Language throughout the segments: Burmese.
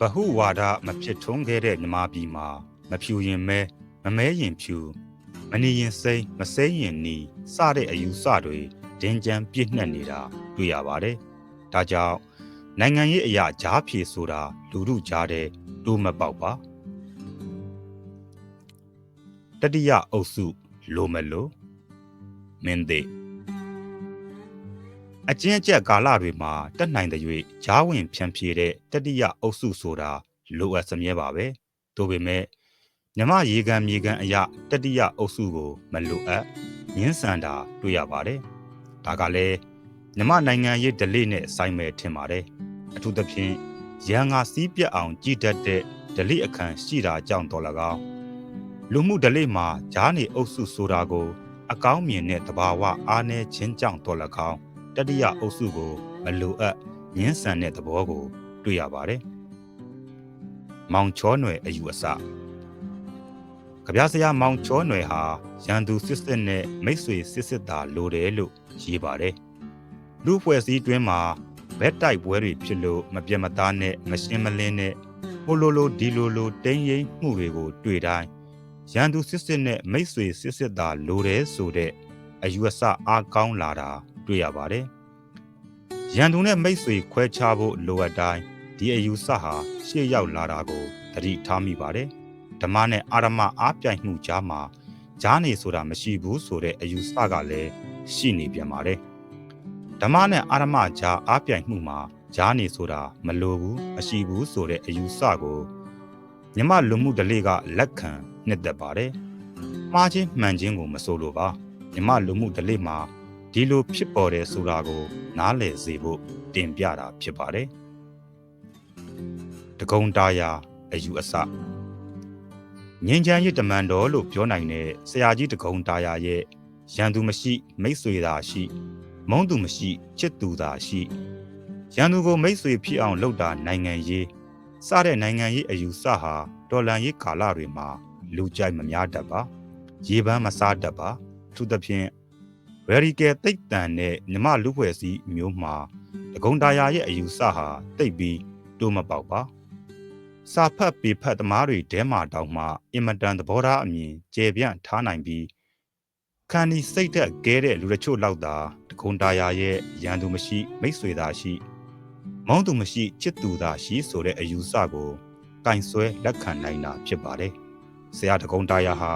ဗဟုဝါဒမဖြစ်ထွန်းခဲ့တဲ့မြမပြည်မှာမဖြူရင်မဲမမဲရင်ဖြူမနေရင်စိမ့်မစိမ့်ရင်နီစတဲ့အယူဆတွေဒင်းကြံပြည့်နှက်နေတာတွေ့ရပါတယ်။ဒါကြောင့်နိုင်ငံရေးအရာဂျားဖြေဆိုတာလူမှုကြားတဲ့တိုးမပေါက်ပါတတိယအုပ်စုလိုမလို့မင်းသေး အကျဉ်းချက်ကာလတွေမှာတက်နိုင်တဲ့၍ဂျားဝင်ဖြန့်ဖြေတဲ့တတိယအုပ်စုဆိုတာလိုအပ်စမြဲပါပဲ။ဒါပေမဲ့မြမရေကန်မြေကန်အရာတတိယအုပ်စုကိုမလိုအပ်ငင်းဆန်တာတွေ့ရပါတယ်။ဒါကလည်းမြမနိုင်ငံရေးဒလိနဲ့ဆိုင်မဲ့ထင်ပါတယ်။အထူးသဖြင့်ရန်ငါစီးပြတ်အောင်ကြည်တတ်တဲ့ဒလိအခမ်းရှိတာကြောင့်တော်၎င်းလူမှုဒလိမှာဂျားနေအုပ်စုဆိုတာကို အကောင်းမြင်တဲ့တဘာဝအားနည်းခြင်းကြောင့်တော်၎င်း တတိယအုပ်စုကိုမလိုအပ်ငင်းဆန်တဲ့သဘောကို တွေ့ရပါတယ်။မောင်ချောနွယ်အယူအဆကြပြဆရာမောင်ချောနွယ်ဟာရန်သူစစ်စစ်နဲ့မိတ်ဆွေစစ်စစ်သာလိုတယ်လို့ရေးပါတယ်။လူဖွဲ့စည်းတွင်းမှာဘက်တိုက်ပွဲတွေဖြစ်လို့မပြတ်မသားနဲ့မရှင်းမလင်းနဲ့ဟိုလိုလိုဒီလိုလိုတင်းရင်မှုတွေကိုတွေ့တိုင်းရန်သူစစ်စစ်နဲ့မိတ်ဆွေစစ်စစ်သာလိုတယ်ဆိုတဲ့အယူအဆအားကောင်းလာတာ တွေ့ရပါတယ်။ရန်သူနဲ့မိတ်ဆွေခွဲခြားဖို့လိုအပ်တိုင်းဒီအယူဆဟာရှေ့ရောက်လာတာကိုသတိထားမိပါတယ်။ဓမ္မနဲ့အာရမအားပြိုင်မှုကြားမှာဂျားနေဆိုတာမရှိဘူးဆိုတဲ့အယူဆကလည်းရှိနေပြန်ပါတယ်။ဓမ္မနဲ့အာရမကြားအားပြိုင်မှုမှာဂျားနေဆိုတာမလိုဘူးမရှိဘူးဆိုတဲ့အယူဆကိုမြမလူမှုဒလေးကလက်ခံနှစ်သက်ပါတယ်။မှားချင်းမှန်ချင်းကိုမဆိုလိုပါမြမလူမှုဒလေးမှာ ဒီလိုဖြစ်ပေါ်တယ်ဆိုတာကို နားလည်စေဖို့တင်ပြတာဖြစ်ပါတယ်။တကုံတာယာအယူအဆငင်းချမ်းရတမန်တော်လို့ပြောနိုင်တဲ့ဆရာကြီးတကုံတာယာရဲ့ရန်သူမရှိ မိတ်ဆွေသာရှိ မုန်းသူမရှိချစ်သူသာရှိရန်သူကိုမိတ်ဆွေဖြစ်အောင်လုပ်တာနိုင်ငံရေးစတဲ့နိုင်ငံရေးအယူဆဟာတော်လန်ရေးကာလတွေမှာလူကြိုက်မများတတ်ပါ ရေပန်းမစားတတ်ပါအထူးသဖြင့် ဗယ်ရီကယ်တိတ်တန်တဲ့မြမလူဖွဲ့စည်းမျိုးမှာဒဂုံတာယာရဲ့အယူဆဟာတိတ်ပြီးတိုးမပေါက်ပါစာဖတ်ပေဖတ်သမားတွေတဲမှာတောင်မှအင်မတန်သဘောထားအမြင်ကျေပြန့်ထားနိုင်ပြီးခန္ဒီစိတ်သက်ကဲတဲ့လူတချို့လောက်သာဒဂုံတာယာရဲ့ရန်သူမရှိမိတ်ဆွေသာရှိမောင်းသူမရှိချစ်သူသာရှိဆိုတဲ့အယူဆကိုကင်ဆွဲလက်ခံနိုင်တာဖြစ်ပါတယ်ဆရာဒဂုံတာယာဟာ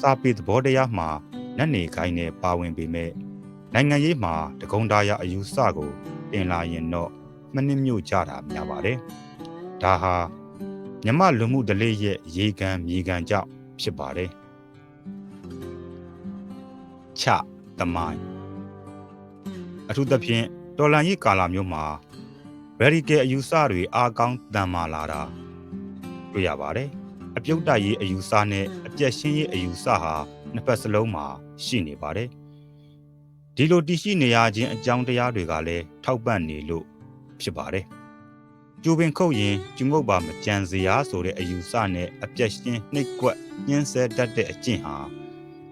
စာပေသဘောတရားမှာ နတ်နေခိုင်းနဲ့ပါဝင်ပေမဲ့နိုင်ငံရေးမှာတကုံတာရအယူဆကိုတင်လာရင်တော့မနစ်မြို့ကြတာများပါတယ်။ဒါဟာမြမလူမှုဒလေးရဲ့ရေကန်မြေကန်ကြောင့်ဖြစ်ပါတယ်။ချတမိုင်းအထူးသဖြင့်တော်လန်ရေးကာလမျိုးမှာဗယ်ရီကယ်အယူဆတွေအားကောင်းတန်မာလာတာတွေ့ရပါတယ်။အပြုတ်တိုက်ရေးအယူဆနဲ့အပြက်ရှင်းရေးအယူဆဟာ နှစ်ဖက်စလုံးမှာရှိနေပါတယ်။ဒီလိုတည်ရှိနေရခြင်းအကြောင်းတရားတွေကလည်းထောက်ပံ့နေလို့ဖြစ်ပါတယ်။ကျူပင်ခုတ်ရင်ကျုံငုတ်ပါမကြံစရာဆိုတဲ့အယူဆနဲ့အပြက်ရှင်းနှိပ်ကွက်ညှင်းဆဲတတ်တဲ့အကျင့်ဟာ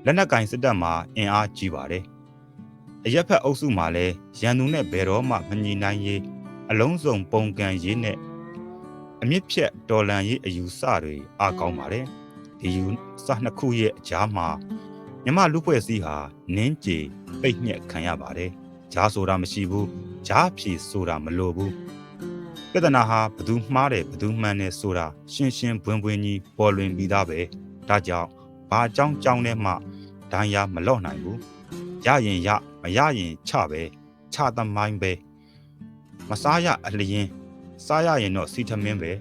လက်နက်ကင်စစ်တပ်မှာအင်အားကြီးပါတယ်။အရက်ဖက်အုပ်စုမှာလည်းရန်သူနဲ့ဘယ်တော့မှမညီနိုင်ရေးအလုံးစုံပုံကံရေးနဲ့အမြင့်ဖြတ်ဒေါ်လန်ရေးအယူဆတွေအားကောင်းပါတယ်။ ဒီယူစနှစ်ခုရဲ့အကြားမှာမြမလူဖွဲ့စည်းဟာနင်းကြေပိတ်ညက်ခံရပါတယ်။ဂျားဆိုတာမရှိဘူး။ဂျားဖြီဆိုတာမလိုဘူး။ပြဿနာဟာဘသူမှားတယ်ဘသူမှန်တယ်ဆိုတာရှင်းရှင်းပွင့်ပွင့်ကြီးပေါ်လွင်ပြီးသားပဲ။ဒါကြောင့်ဘာအကြောင်းကြောင်းနဲ့မှဒဏ်ရာမလော့နိုင်ဘူး။ရရင်ရမရရင်ချပဲချသမိုင်းပဲမစားရအလျင်စားရရင်တော့စီထမင်းပဲ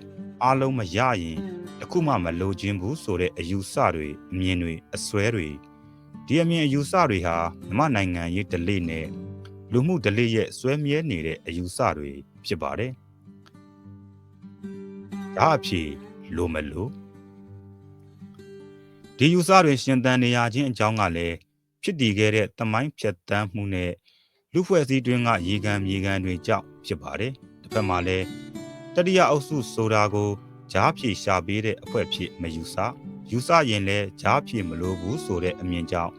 အားလုံးမရရင် တခုမှမလိုချင်ဘူးဆိုတဲ့အယူဆတွေအမြင်တွေအစွဲတွေဒီအမြင်အယူဆတွေဟာမြမနိုင်ငံရေးဒလိနဲ့လူမှုဒလိရဲ့စွဲမြဲနေတဲ့အယူဆတွေဖြစ်ပါတယ်။ဒါအဖြစ်လိုမလို့ဒီယူဆတွေရှင်သန်နေရခြင်းအကြောင်းကလည်းဖြစ်တည်ခဲ့တဲ့တမိုင်းဖြတ်တန်းမှုနဲ့လူဖွဲ့စည်းတွင်းကရေကန်မြေကန်တွေကြောင့်ဖြစ်ပါတယ်။တစ်ဖက်မှာလည်းတတိယအုပ်စုဆိုတာကို ဂျားဖြေရှာပေးတဲ့အဖွဲ့ဖြစ်မယူဆယူဆရင်လည်းဂျားဖြေမလိုဘူးဆိုတဲ့အမြင်ကြောင့်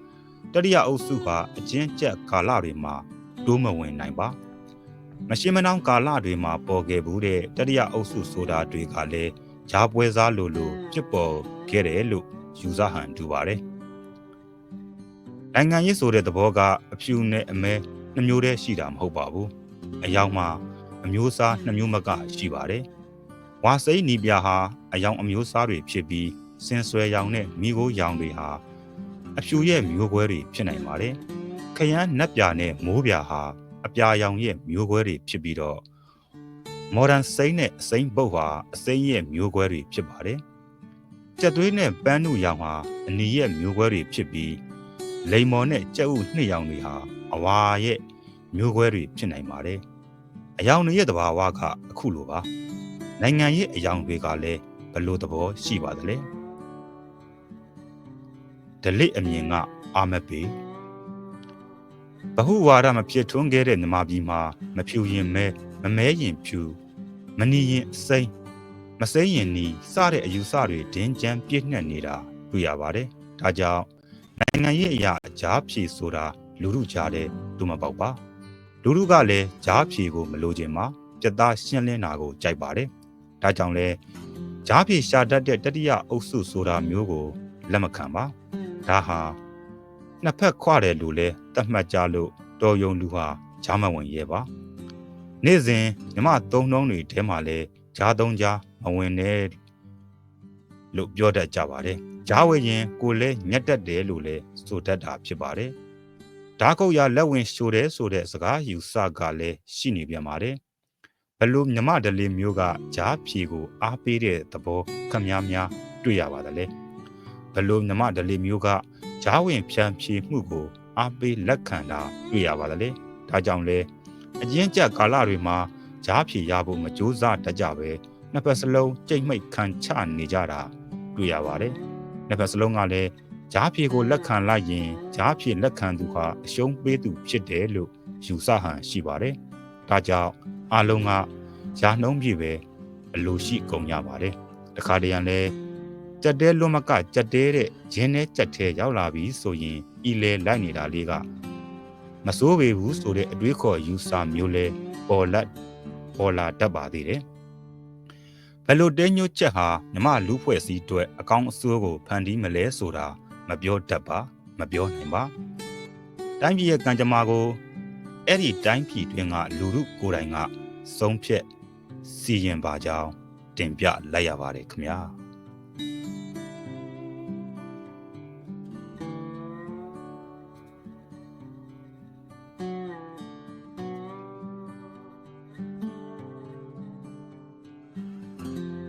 တတိယအုပ်စုဟာအကျဉ်းကျက်ကာလတွေမှာတိုးမဝင်နိုင်ပါမရှင်းမနှောင်းကာလတွေမှာပေါ်ခဲ့ဘူးတဲ့တတိယအုပ်စုဆိုတာတွေကလည်းဂျားပွဲစားလိုလိုဖြစ်ပေါ်ခဲ့တယ်လို့ယူဆဟန်တူပါတယ်နိုင်ငံရေးဆိုတဲ့သဘောကအဖြူနဲ့အမဲနှမျိုးတည်းရှိတာမဟုတ်ပါဘူးအယောင်မှာအမျိုးအစားနှမျိုးမကရှိပါတယ် ဝါစိမ့်နီပြဟာအယောင်အမျိုးအစားတွေဖြစ်ပြီးစင်ဆွဲရောင်နဲ့မိခိုးရောင်တွေဟာအဖြူရဲ့မျိုးကွဲတွေဖြစ်နိုင်ပါတယ်ခရမ်းနက်ပြနဲ့မိုးပြဟာအပြာရောင်ရဲ့မျိုးကွဲတွေဖြစ်ပြီးတော့ modern စိမ့်နဲ့အစိမ့်ပုတ်ဟာအစိမ့်ရဲ့မျိုးကွဲတွေဖြစ်ပါတယ်ကြက်သွေးနဲ့ပန်းနုရောင်ဟာအနီရဲ့မျိုးကွဲတွေဖြစ်ပြီးလိမ္မော်နဲ့ကြက်ဥနှစ်ရောင်တွေဟာအဝါရဲ့မျိုးကွဲတွေဖြစ်နိုင်ပါတယ်အယောင်တွေရဲ့သဘာဝကအခုလိုပါ နိုင်ငံရဲ့အယောင်တွေကလည်းဘယ်လိုသဘောရှိပါသလဲဒလိအမြင်ကအာမပေဘဟုဝါဒမဖြစ်ထွန်းခဲ့တဲ့မြမပြည်မှာမဖြူရင်မဲမမဲရင်ဖြူမနီရင်အစိမ့်မစိမ့်ရင်နီစတဲ့အယူဆတွေဒင်းကြမ်းပြည့်နှက်နေတာတွေ့ရပါတယ်။ဒါကြောင့်နိုင်ငံရေးအရာအကြားဖြေဆိုတာလူလူကြားတဲ့သူမပေါက်ပါ။လူလူကလည်းကြားဖြေကိုမလိုချင်ပါပြတ်သားရှင်းလင်းတာကိုကြိုက်ပါတယ်။ ဒါကြောင့်လဲကြားဖြေရှာတတ်တဲ့တတိယအုပ်စုဆိုတာမျိုးကိုလက်မခံပါ။ဒါဟာနှစ်ဖက်ခွတယ်လို့လဲတတ်မှတ်ကြလို့တော်ယုံလူဟာဂျာမဝင်ရဲပါနေ့စဉ်မြမသုံးနှုံးတွေထဲမှာလဲဂျားသုံးကြားမဝင်နဲ့လို့ပြောတတ်ကြပါတယ်ဂျားဝဲရင်ကိုလဲညက်တက်တယ်လို့လဲဆိုတတ်တာဖြစ်ပါတယ်ဓာကုတ်ရလက်ဝင်ရှိုးတယ်ဆိုတဲ့စကားယူဆကလည်းရှိနေပြန်ပါတယ် ဘလို့မြမဒလေးမျိုးကဂျားဖြေကိုအားပေးတဲ့သဘောခမများများတွေ့ရပါတယ်လေဘလို့မြမဒလေးမျိုးကဂျားဝင်ဖြန့်ဖြေမှုကိုအားပေးလက်ခံတာတွေ့ရပါတယ်လေဒါကြောင့်လဲအရင်ကြကာလတွေမှာဂျားဖြေရဖို့မကြိုးစားတတ်ကြပဲနှစ်ဖက်စလုံးကြိတ်မိတ်ခံချနေကြတာတွေ့ရပါတယ်နှစ်ဖက်စလုံးကလည်းဂျားဖြေကိုလက်ခံလိုက်ရင်ဂျားဖြေလက်ခံသူဟာအရှုံးပေးသူဖြစ်တယ်လို့ယူဆဟန်ရှိပါတယ်ဒါကြောင့် အားလုံးကဂျားနှုံးပြပဲအလိုရှိကုန်ကြပါတယ်တခါတရံလဲကြက်တဲလွတ်မကကြက်တဲတဲ့ဂျင်းနဲ့ကြက်ထဲရောက်လာပြီဆိုရင်ဤလေလိုက်နေတာလေးကမစိုးပေဘူးဆိုတဲ့အတွေးခေါ်ယူဆမျိုးလဲပေါ်လက်ပေါ်လာတတ်ပါသေးတယ်ဘယ်လိုတဲညွတ်ချက်ဟာမြမလူဖွဲ့စည်းအတွက်အကောင့်အစိုးကိုဖန်တီးမလဲဆိုတာမပြောတတ်ပါ မပြောနိုင်ပါတိုင်းပြည်ရဲ့ကံကြမ္မာကို အဲ့ဒီတိုင်းပြည်တွင်ကလူလူကိုယ်တိုင်ကဆုံးဖြတ်စီရင်ပါကြောင်းတင်ပြလိုက်ရပါတယ်ခင်ဗျာ